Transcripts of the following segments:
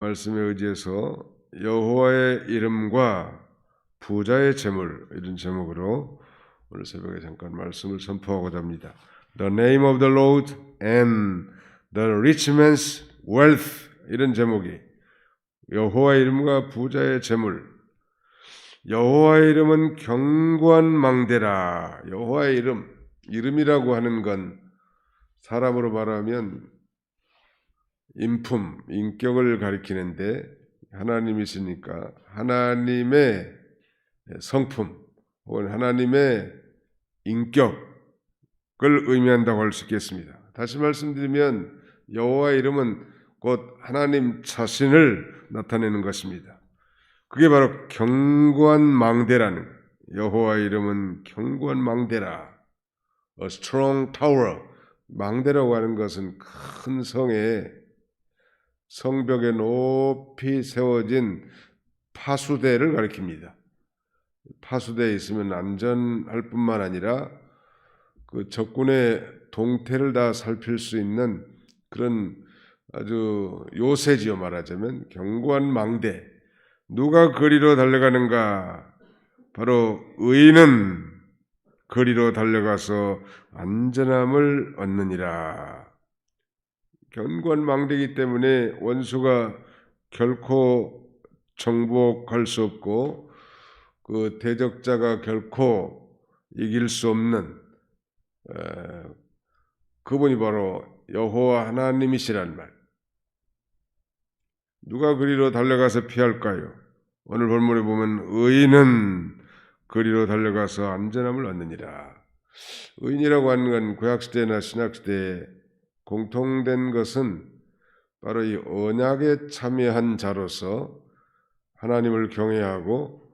말씀에 의지해서 여호와의 이름과 부자의 재물 이런 제목으로 오늘 새벽에 잠깐 말씀을 선포하고자 합니다. The name of the Lord and the rich man's wealth 이런 제목이 여호와의 이름과 부자의 재물 여호와의 이름은 견고한 망대라 여호와의 이름 이름이라고 하는 건 사람으로 말하면 인품, 인격을 가리키는데 하나님이시니까 하나님의 성품 혹은 하나님의 인격을 의미한다고 할 수 있겠습니다. 다시 말씀드리면 여호와의 이름은 곧 하나님 자신을 나타내는 것입니다. 그게 바로 견고한 망대라는. 여호와의 이름은 견고한 망대라. A strong tower. 망대라고 하는 것은 큰 성에 성벽에 높이 세워진 파수대를 가리킵니다. 파수대에 있으면 안전할 뿐만 아니라 그 적군의 동태를 다 살필 수 있는 그런 아주 요새지요 말하자면 견고한 망대. 누가 거리로 달려가는가? 바로 의인은 거리로 달려가서 안전함을 얻느니라. 견고한 망대이기 때문에 원수가 결코 정복할 수 없고 그 대적자가 결코 이길 수 없는 에, 그분이 바로 여호와 하나님이시란 말. 누가 그리로 달려가서 피할까요? 오늘 본문에 보면 의인은 그리로 달려가서 안전함을 얻느니라. 의인이라고 하는 건 구약시대나 신약시대에 공통된 것은 바로 이 언약에 참여한 자로서 하나님을 경외하고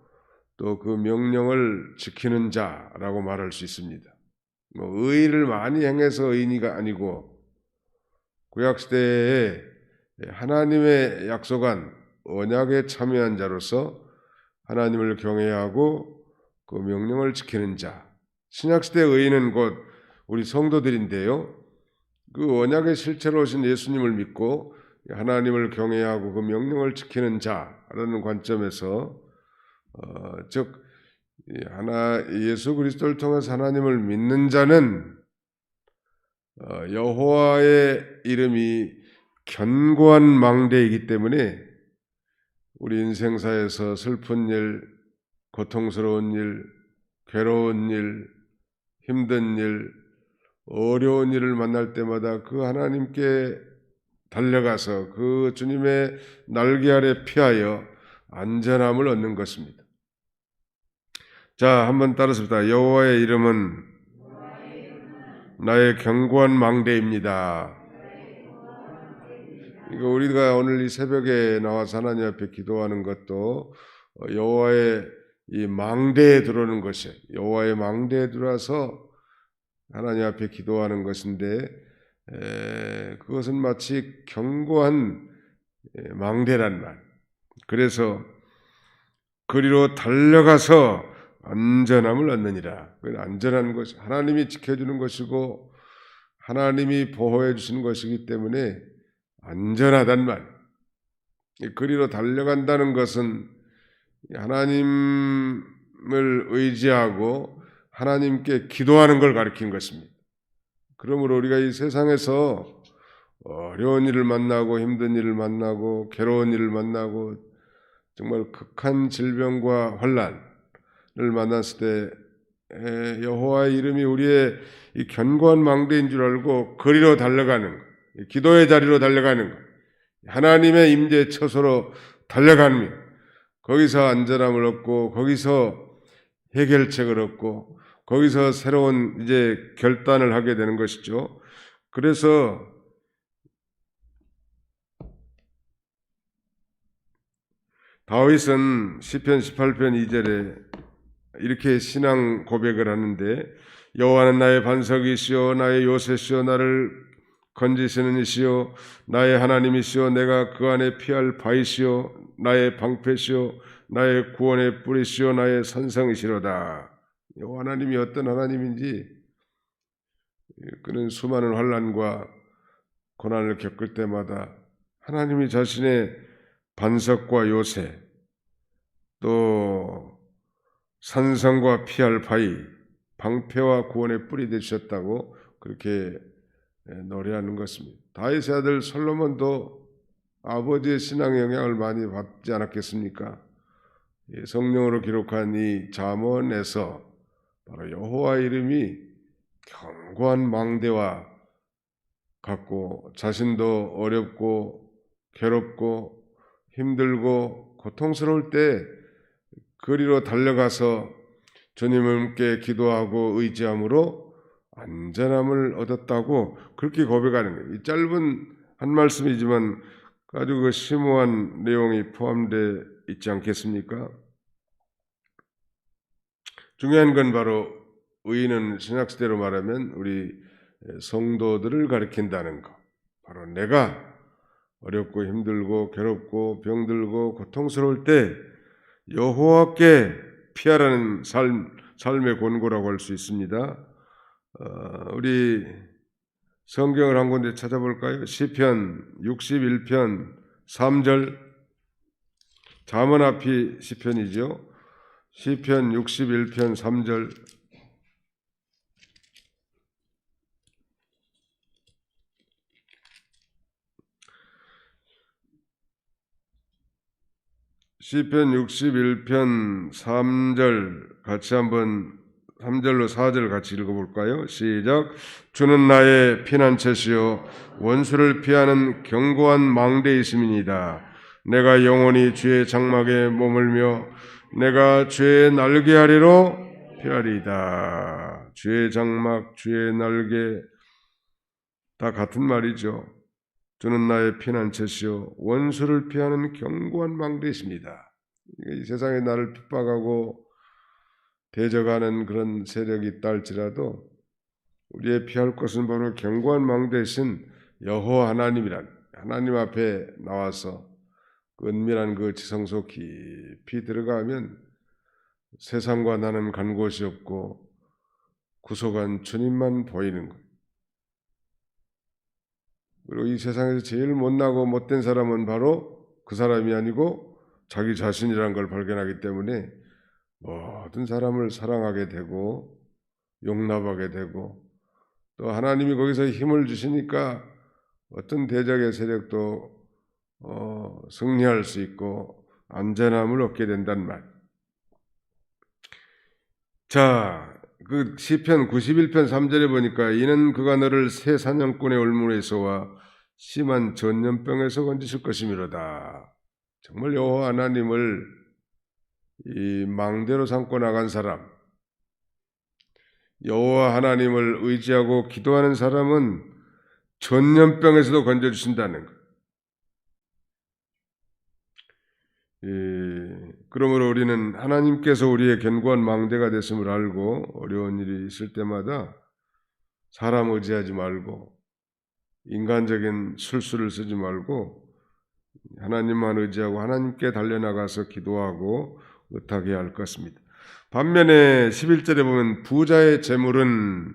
또 그 명령을 지키는 자라고 말할 수 있습니다. 뭐 의를 많이 행해서 의인이가 아니고 구약 시대에 하나님의 약속한 언약에 참여한 자로서 하나님을 경외하고 그 명령을 지키는 자. 신약 시대 의인은 곧 우리 성도들인데요. 그 언약의 실체로 오신 예수님을 믿고 하나님을 경외하고 그 명령을 지키는 자라는 관점에서 어, 즉 하나 예수 그리스도를 통해서 하나님을 믿는 자는 어, 여호와의 이름이 견고한 망대이기 때문에 우리 인생사에서 슬픈 일, 고통스러운 일, 괴로운 일, 힘든 일, 어려운 일을 만날 때마다 그 하나님께 달려가서 그 주님의 날개 아래 피하여 안전함을 얻는 것입니다. 자, 한번 따라서다 여호와의 이름은 나의 견고한 망대입니다. 이거 우리가 오늘 이 새벽에 나와서 하나님 앞에 기도하는 것도 여호와의 이 망대에 들어오는 것이 여호와의 망대에 들어와서 하나님 앞에 기도하는 것인데 에, 그것은 마치 견고한 망대란 말. 그래서 그리로 달려가서 안전함을 얻느니라. 그 안전한 것이 하나님이 지켜주는 것이고 하나님이 보호해 주시는 것이기 때문에 안전하단 말. 그리로 달려간다는 것은 하나님을 의지하고 하나님께 기도하는 걸 가리킨 것입니다. 그러므로 우리가 이 세상에서 어려운 일을 만나고 힘든 일을 만나고 괴로운 일을 만나고 정말 극한 질병과 환란을 만났을 때 여호와의 이름이 우리의 이 견고한 망대인 줄 알고 거리로 달려가는 것, 기도의 자리로 달려가는 것, 하나님의 임재 처소로 달려가는 것, 거기서 안전함을 얻고 거기서 해결책을 얻고 거기서 새로운 이제 결단을 하게 되는 것이죠. 그래서 다윗은 시편 18편 2절에 이렇게 신앙 고백을 하는데 여호와는 나의 반석이시요 나의 요새시요 나를 건지시는 이시요 나의 하나님이시요 내가 그 안에 피할 바이시요 나의 방패시요 나의 구원의 뿌리시요 나의 산성이시로다. 하나님이 어떤 하나님인지 그는 수많은 환란과 고난을 겪을 때마다 하나님이 자신의 반석과 요새, 또 산성과 피할 바위, 방패와 구원의 뿔이 되셨다고 그렇게 노래하는 것입니다. 다윗의 아들 솔로몬도 아버지의 신앙의 영향을 많이 받지 않았겠습니까? 이 성령으로 기록한 이 잠언에서 바로 여호와 이름이 견고한 망대와 같고 자신도 어렵고 괴롭고 힘들고 고통스러울 때 거리로 달려가서 주님께 기도하고 의지함으로 안전함을 얻었다고 그렇게 고백하는 거예요. 이 짧은 한 말씀이지만 아주 그 심오한 내용이 포함되어 있지 않겠습니까? 중요한 건 바로 의인은 신약시대로 말하면 우리 성도들을 가리킨다는 것. 바로 내가 어렵고 힘들고 괴롭고 병들고 고통스러울 때 여호와께 피하라는 삶, 삶의 권고라고 할 수 있습니다. 어, 우리 성경을 한 군데 찾아볼까요? 시편 61편 3절 잠언 앞이 시편이죠. 시편 61편 3절 시편 61편 3절 같이 한번 3절로 4절 같이 읽어볼까요? 시작. 주는 나의 피난처시요 원수를 피하는 견고한 망대이심이니이다. 내가 영원히 주의 장막에 머물며 내가 주의 날개 아래로 피하리이다. 주의 장막, 주의 날개 다 같은 말이죠. 주는 나의 피난처시요 원수를 피하는 견고한 망대이십니다. 이 세상에 나를 핍박하고 대적하는 그런 세력이 있다 할지라도 우리의 피할 것은 바로 견고한 망대신 여호와 하나님이란 하나님 앞에 나와서 그 은밀한 그 지성소 깊이 들어가면 세상과 나는 간 곳이 없고 구속한 주님만 보이는 것. 그리고 이 세상에서 제일 못나고 못된 사람은 바로 그 사람이 아니고 자기 자신이라는 걸 발견하기 때문에 모든 사람을 사랑하게 되고 용납하게 되고 또 하나님이 거기서 힘을 주시니까 어떤 대적의 세력도 어, 승리할 수 있고 안전함을 얻게 된단 말. 자, 그 시편 91편 3절에 보니까 이는 그가 너를 새 사냥꾼의 올무에서와 심한 전염병에서 건지실 것이미로다. 정말 여호와 하나님을 이 망대로 삼고 나간 사람, 여호와 하나님을 의지하고 기도하는 사람은 전염병에서도 건져 주신다는 것. 예, 그러므로 우리는 하나님께서 우리의 견고한 망대가 됐음을 알고 어려운 일이 있을 때마다 사람 의지하지 말고 인간적인 술수를 쓰지 말고 하나님만 의지하고 하나님께 달려나가서 기도하고 의탁해 할 것입니다. 반면에 11절에 보면 부자의 재물은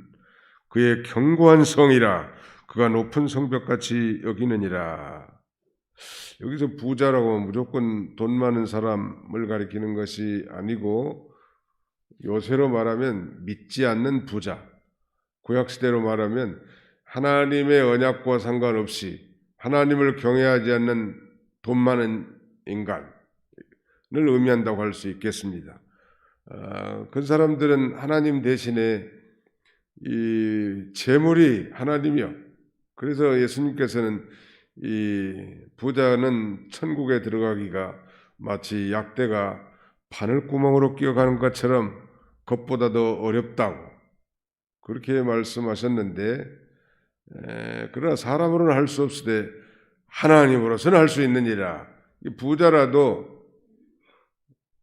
그의 견고한 성이라 그가 높은 성벽같이 여기느니라. 여기서 부자라고 하면 무조건 돈 많은 사람을 가리키는 것이 아니고 요새로 말하면 믿지 않는 부자, 구약시대로 말하면 하나님의 언약과 상관없이 하나님을 경외하지 않는 돈 많은 인간을 의미한다고 할 수 있겠습니다. 어, 그 사람들은 하나님 대신에 이 재물이 하나님이요. 그래서 예수님께서는 이 부자는 천국에 들어가기가 마치 약대가 바늘구멍으로 끼어가는 것처럼 그것보다도 어렵다고 그렇게 말씀하셨는데 에, 그러나 사람으로는 할 수 없으되 하나님으로서는 할 수 있느니라. 부자라도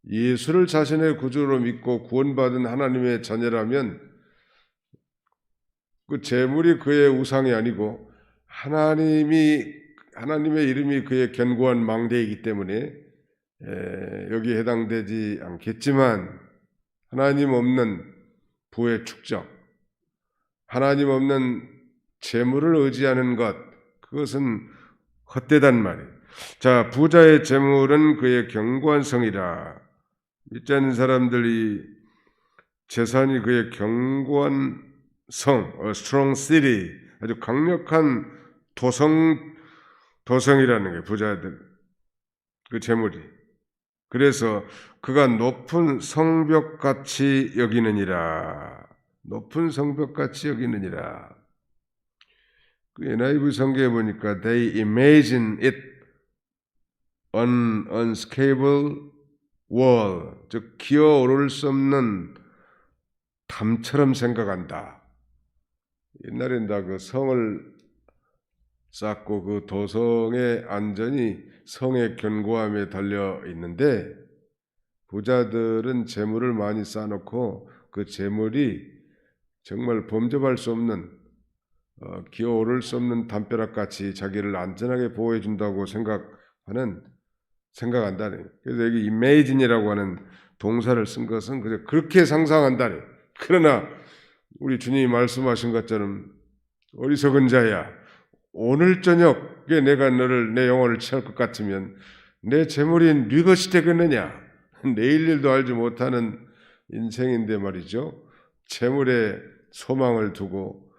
예수를 자신의 구주로 믿고 구원받은 하나님의 자녀라면 그 재물이 그의 우상이 아니고 하나님이 하나님의 이름이 그의 견고한 망대이기 때문에 에, 여기에 해당되지 않겠지만 하나님 없는 부의 축적, 하나님 없는 재물을 의지하는 것 그것은 헛되단 말이에요. 자, 부자의 재물은 그의 견고한 성이라. 믿지 않는 사람들이 재산이 그의 견고한 성, a strong city, 아주 강력한 도성, 도성이라는 게 부자들, 그 재물이. 그래서 그가 높은 성벽같이 여기느니라. 높은 성벽같이 여기느니라. 그 NIV 성경에 보니까 they imagine it on unscalable wall, 즉 기어 오를 수 없는 담처럼 생각한다. 옛날엔 다 그 성을 쌓고 그 도성의 안전이 성의 견고함에 달려 있는데 부자들은 재물을 많이 쌓아놓고 그 재물이 정말 범접할 수 없는 어, 기어오를 수 없는 담벼락 같이 자기를 안전하게 보호해 준다고 생각하는 생각한다네. 그래서 여기 imagine이라고 하는 동사를 쓴 것은 그렇게 상상한다네. 그러나 우리 주님이 말씀하신 것처럼 어리석은 자야 오늘 저녁에 내가 너를 내 영혼을 취할 것 같으면 내 재물이 네 것이 되겠느냐? 내일 일도 알지 못하는 인생인데 말이죠. 재물에 소망을 두고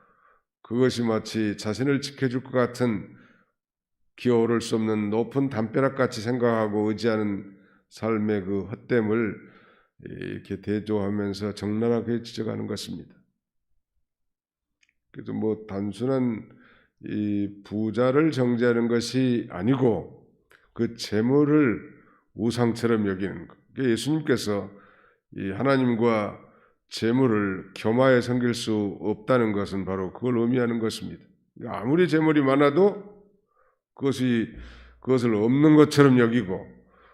그것이 마치 자신을 지켜줄 것 같은 기어오를 수 없는 높은 담벼락 같이 생각하고 의지하는 삶의 그 헛됨을 이렇게 대조하면서 적나라하게 지적하는 것입니다. 그래서 뭐 단순한 이 부자를 정죄하는 것이 아니고 그 재물을 우상처럼 여기는 것. 예수님께서 이 하나님과 재물을 겸하여 섬길 수 없다는 것은 바로 그걸 의미하는 것입니다. 아무리 재물이 많아도 그것이 그것을 없는 것처럼 여기고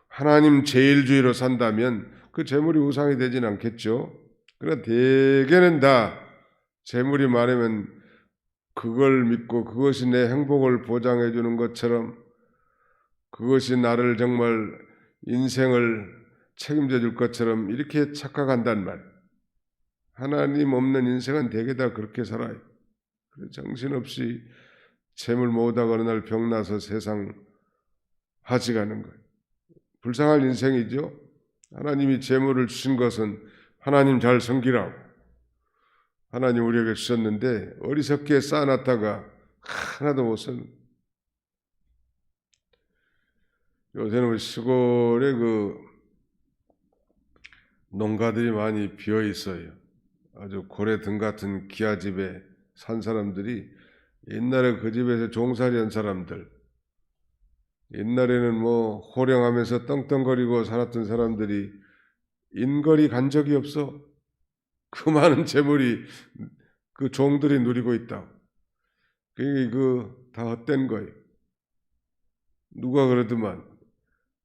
하나님 제일주의로 산다면 그 재물이 우상이 되진 않겠죠. 그러나 대개는 다 재물이 많으면 그걸 믿고 그것이 내 행복을 보장해 주는 것처럼 그것이 나를 정말 인생을 책임져 줄 것처럼 이렇게 착각한단 말. 하나님 없는 인생은 대개 다 그렇게 살아요. 정신없이 재물 모으다가 어느 날 병나서 세상 하지 가는 거예요. 불쌍한 인생이죠. 하나님이 재물을 주신 것은 하나님 잘 섬기라고. 하나님 우리에게 주셨는데 어리석게 쌓아놨다가 하나도 못 쓰는. 요새는 시골에 그 농가들이 많이 비어 있어요. 아주 고래 등 같은 기아 집에 산 사람들이 옛날에 그 집에서 종살이한 사람들, 옛날에는 뭐 호령하면서 떵떵거리고 살았던 사람들이 인거리 간 적이 없어. 그 많은 재물이 그 종들이 누리고 있다. 그게 그 다 헛된 거예요. 누가 그러더만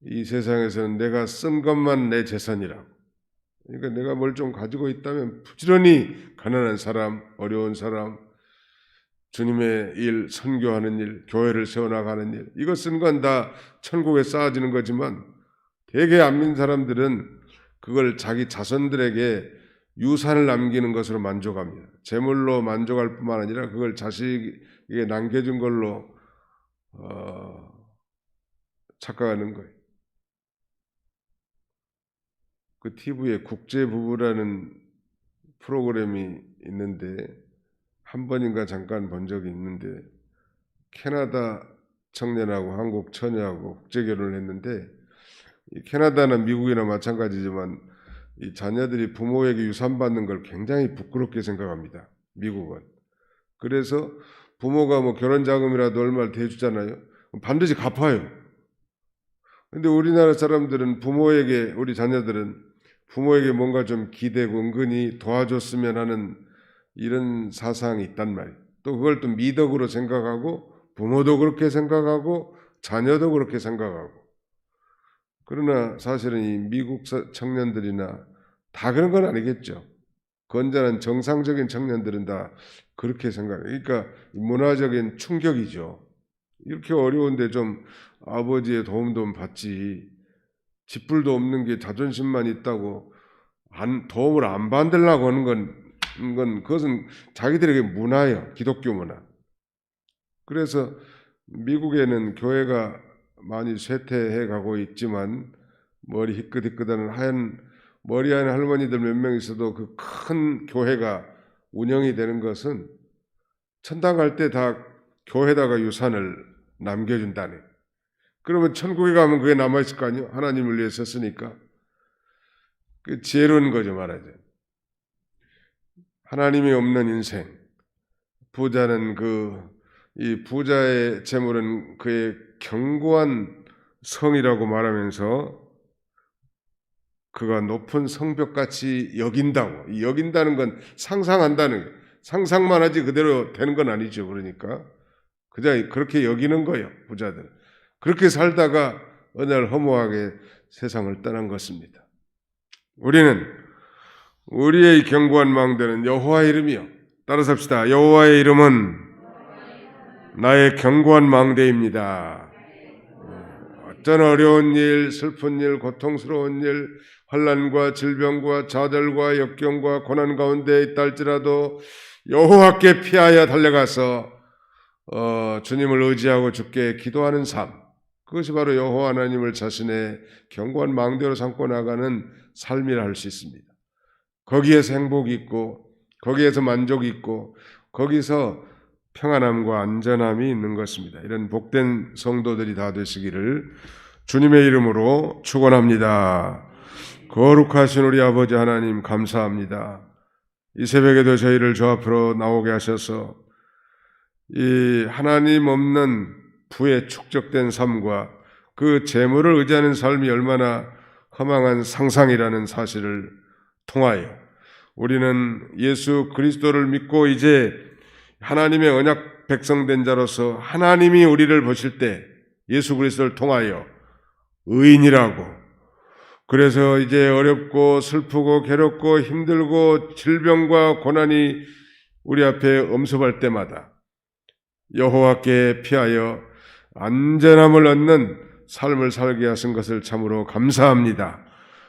이 세상에서는 내가 쓴 것만 내 재산이라고. 그러니까 내가 뭘 좀 가지고 있다면 부지런히 가난한 사람, 어려운 사람, 주님의 일, 선교하는 일, 교회를 세워나가는 일, 이거 쓴건 다 천국에 쌓아지는 거지만 대개 안 믿는 사람들은 그걸 자기 자손들에게 유산을 남기는 것으로 만족합니다. 재물로 만족할 뿐만 아니라 그걸 자식에게 남겨준 걸로 어, 착각하는 거예요. 그 TV에 국제부부라는 프로그램이 있는데 한 번인가 잠깐 본 적이 있는데 캐나다 청년하고 한국 처녀하고 국제 결혼을 했는데 캐나다나 미국이나 마찬가지지만 이 자녀들이 부모에게 유산 받는 걸 굉장히 부끄럽게 생각합니다. 미국은. 그래서 부모가 뭐 결혼 자금이라도 얼마를 대주잖아요. 반드시 갚아요. 근데 우리나라 사람들은 부모에게 우리 자녀들은 부모에게 뭔가 좀 기대고 은근히 도와줬으면 하는 이런 사상이 있단 말이에요. 또 그걸 또 미덕으로 생각하고 부모도 그렇게 생각하고 자녀도 그렇게 생각하고 그러나 사실은 이 미국 청년들이나 다 그런 건 아니겠죠. 건전한 정상적인 청년들은 다 그렇게 생각해요. 그러니까 문화적인 충격이죠. 이렇게 어려운데 좀 아버지의 도움 좀 받지. 짓불도 없는 게 자존심만 있다고 안, 도움을 안 받으려고 하는 건, 건 그것은 자기들에게 문화예요. 기독교 문화. 그래서 미국에는 교회가 많이 쇠퇴해 가고 있지만 머리 희끗희끗한 하얀 머리 하얀 할머니들 몇 명 있어도 그 큰 교회가 운영이 되는 것은 천당 갈 때 다 교회다가 유산을 남겨준다네. 그러면 천국에 가면 그게 남아있을 거 아니에요? 하나님을 위해 썼으니까. 그 지혜로운 거죠, 말하자면. 하나님이 없는 인생. 부자는 그, 이 부자의 재물은 그의 견고한 성이라고 말하면서 그가 높은 성벽같이 여긴다고. 이 여긴다는 건 상상한다는. 상상만 하지 그대로 되는 건 아니죠. 그러니까. 그냥 그렇게 여기는 거예요. 부자들. 그렇게 살다가 어느 날 허무하게 세상을 떠난 것입니다. 우리는 우리의 견고한 망대는 여호와의 이름이요. 따라서 합시다. 여호와의 이름은 나의 견고한 망대입니다. 어떤 어려운 일, 슬픈 일, 고통스러운 일, 환란과 질병과 좌절과 역경과 고난 가운데 있다 할지라도 여호와께 피하여 달려가서 어, 주님을 의지하고 주께 기도하는 삶. 그것이 바로 여호와 하나님을 자신의 견고한 망대로 삼고 나가는 삶이라 할 수 있습니다. 거기에서 행복이 있고 거기에서 만족이 있고 거기서 평안함과 안전함이 있는 것입니다. 이런 복된 성도들이 다 되시기를 주님의 이름으로 축원합니다. 거룩하신 우리 아버지 하나님 감사합니다. 이 새벽에도 저희를 저 앞으로 나오게 하셔서 이 하나님 없는 부에 축적된 삶과 그 재물을 의지하는 삶이 얼마나 허망한 상상이라는 사실을 통하여 우리는 예수 그리스도를 믿고 이제 하나님의 언약 백성된 자로서 하나님이 우리를 보실 때 예수 그리스도를 통하여 의인이라고 그래서 이제 어렵고 슬프고 괴롭고 힘들고 질병과 고난이 우리 앞에 엄습할 때마다 여호와께 피하여 안전함을 얻는 삶을 살게 하신 것을 참으로 감사합니다.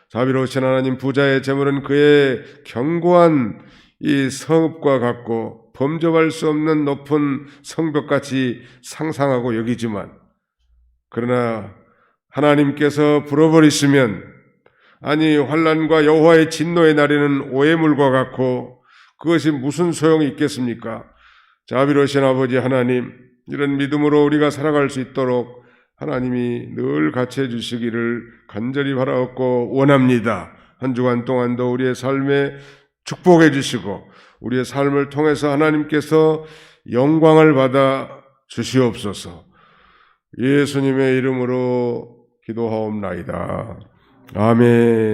자비로우신 하나님 부자의 재물은 그의 견고한 이 성읍과 같고 범접할 수 없는 높은 성벽같이 상상하고 여기지만 그러나 하나님께서 불어버리시면 아니 환란과 여호와의 진노의 날에는 오해물과 같고 그것이 무슨 소용이 있겠습니까? 자비로우신 아버지 하나님 이런 믿음으로 우리가 살아갈 수 있도록 하나님이 늘 같이 해주시기를 간절히 바라옵고 원합니다. 한 주간 동안도 우리의 삶에 축복해 주시고 우리의 삶을 통해서 하나님께서 영광을 받아 주시옵소서. 예수님의 이름으로 기도하옵나이다. 아멘.